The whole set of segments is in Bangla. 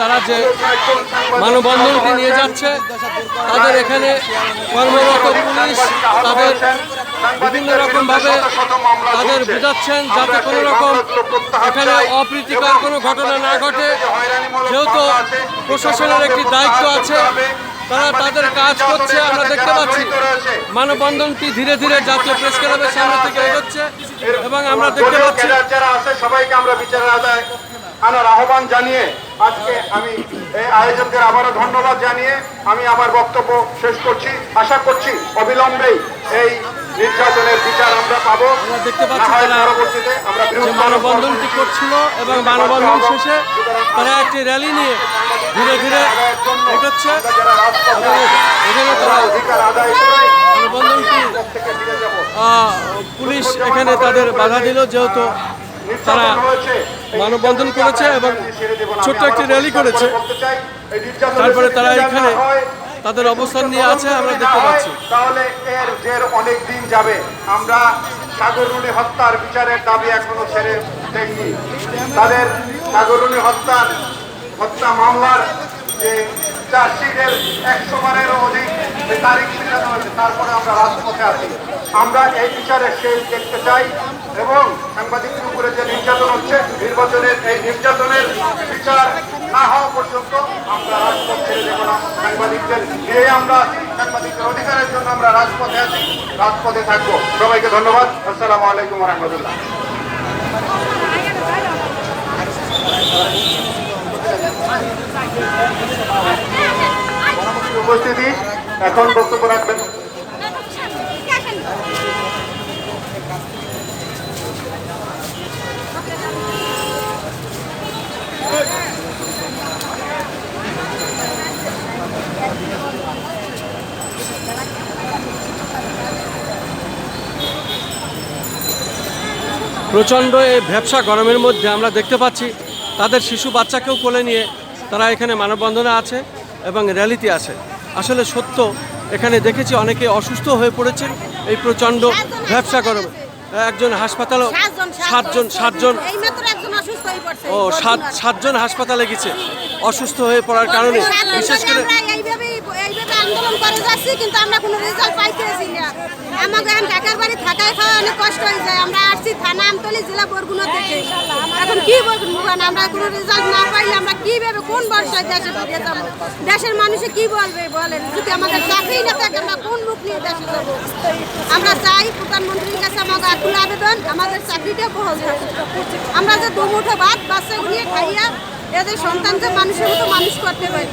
তারা যে মানববন্ধনটি নিয়ে যাচ্ছে, তাদের এখানে কর্মরত পুলিশ তাদের বিভিন্ন রকমভাবে তাদের বোঝাচ্ছেন যাতে কোনো রকম এখানে অপ্রীতিকর কোনো ঘটনা না ঘটে। যেহেতু প্রশাসনের একটি দায়িত্ব আছে তারা তাদের কাজ করছে আমরা দেখতে পাচ্ছি। মানববন্ধনটি ধীরে ধীরে জাতীয় প্রেস ক্লাবের সামনে থেকে এগোচ্ছে এবং আমরা দেখতে পাচ্ছি যারা আছে সবাইকে আমরা বিচারের আদায় আনার আহ্বান জানিয়ে আজকে আমি এই আয়োজকদের আবারও ধন্যবাদ জানিয়ে আমি আমার বক্তব্য শেষ করছি। আশা করছি অবিলম্বেই এই আমরা দেখতে পাচ্ছি না তারা যে মানববন্ধনটি করছিল এবং মানববন্ধন শেষে তারা একটি র্যালি নিয়ে ধীরে ধীরে এগোচ্ছে। এবং এখানে তারা। মানববন্ধনটি পুলিশ এখানে তাদের বাধা দিল যেহেতু তারা মানববন্ধন করেছে এবং ছোট্ট একটি র্যালি করেছে। তারপরে তারা এখানে তাদের অবস্থান নিয়ে আছে আমরা দেখতে পাচ্ছি। তাহলে এর জের অনেক দিন যাবে। আমরা সাগরুনি হত্যার বিচারের দাবি এখনও ছেড়ে দেয়নি তাদের সাগরুনি হত্যার হত্যা মামলার যে চার্জশিটের একশো বারেরও অধিক যে তারিখ সিদ্ধান্ত হয়েছে তারপরে আমরা রাজপথে আছি। আমরা এই বিচারের শেষ দেখতে চাই এবং সাংবাদিকদের উপরে যে নির্যাতন হচ্ছে, নির্বাচনের এই নির্যাতনের বিচার না হওয়া পর্যন্ত আমরা রাজপথ ছেড়ে দেবো না। সাংবাদিকদের নিয়ে আমরা আছি, সাংবাদিকদের অধিকারের জন্য আমরা রাজপথে আছি, রাজপথে থাকব। সবাইকে ধন্যবাদ। আসসালামু আলাইকুম রহমতুল্লাহ উপস্থিতি? এখন বক্তব্য রাখবেন। প্রচণ্ড এই ভ্যাবসা গরমের মধ্যে আমরা দেখতে পাচ্ছি, তাদের শিশু বাচ্চাকেও কোলে নিয়ে তারা এখানে মানববন্ধনে আছে এবং র্যালিতে আছে। আসলে সত্য এখানে দেখেছি অনেকে অসুস্থ হয়ে পড়েছেন এই প্রচণ্ড ব্যবসা গরমে। একজন হাসপাতালও সাতজন সাতজন ও সাত সাতজন হাসপাতালে গেছে অসুস্থ হয়ে পড়ার কারণে। বিশেষ করে আমরা এইভাবে এইভাবে আন্দোলন করে যাচ্ছি কিন্তু আমরা কোনো রেজাল্ট পাইতেছি না। আমাকে এখন ঢাকার বাড়ি থাকায় খাওয়া অনেক কষ্ট হয়ে যায়। আমরা আসছি থানা আমতলি জেলা বরগুনা থেকে। এখন কি বলবেন আমরা কোনো রেজাল্ট না পাইলে আমরা কীভাবে কোন বর্ষায় দেশে ফিরে যাব? দেশের মানুষে কি বলবে বলেন? যদি আমাদের চাকরি না থাকে, আমরা কোন মুখ নিয়ে দেশে যাব? আমরা চাই প্রধানমন্ত্রীর কাছে আমাদের আকুল আবেদন, আমাদের চাকরিটা বহল থাকে আমরা যে দুমুঠো ভাত বাচ্চা নিয়ে খাইয়া এদের সন্তান যে মানুষের মতো মানুষ করতে পারি।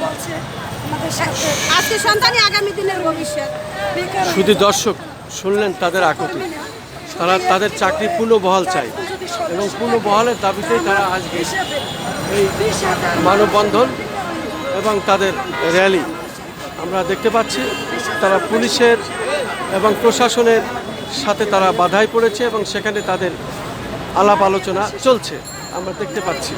আজকে সন্তানই আগামী দিনের ভবিষ্যৎ। শুধু দর্শক শুনলেন তাদের আকুতি। তারা তাদের চাকরি পূর্ণ বহাল চাই এবং পূর্ণ বহালের দাবিতেই তারা আজকে এই মানববন্ধন এবং তাদের র্যালি। আমরা দেখতে পাচ্ছি তারা পুলিশের এবং প্রশাসনের সাথে তারা বাধায় পড়েছে এবং সেখানে তাদের আলাপ আলোচনা চলছে। আমরা দেখতে পাচ্ছি।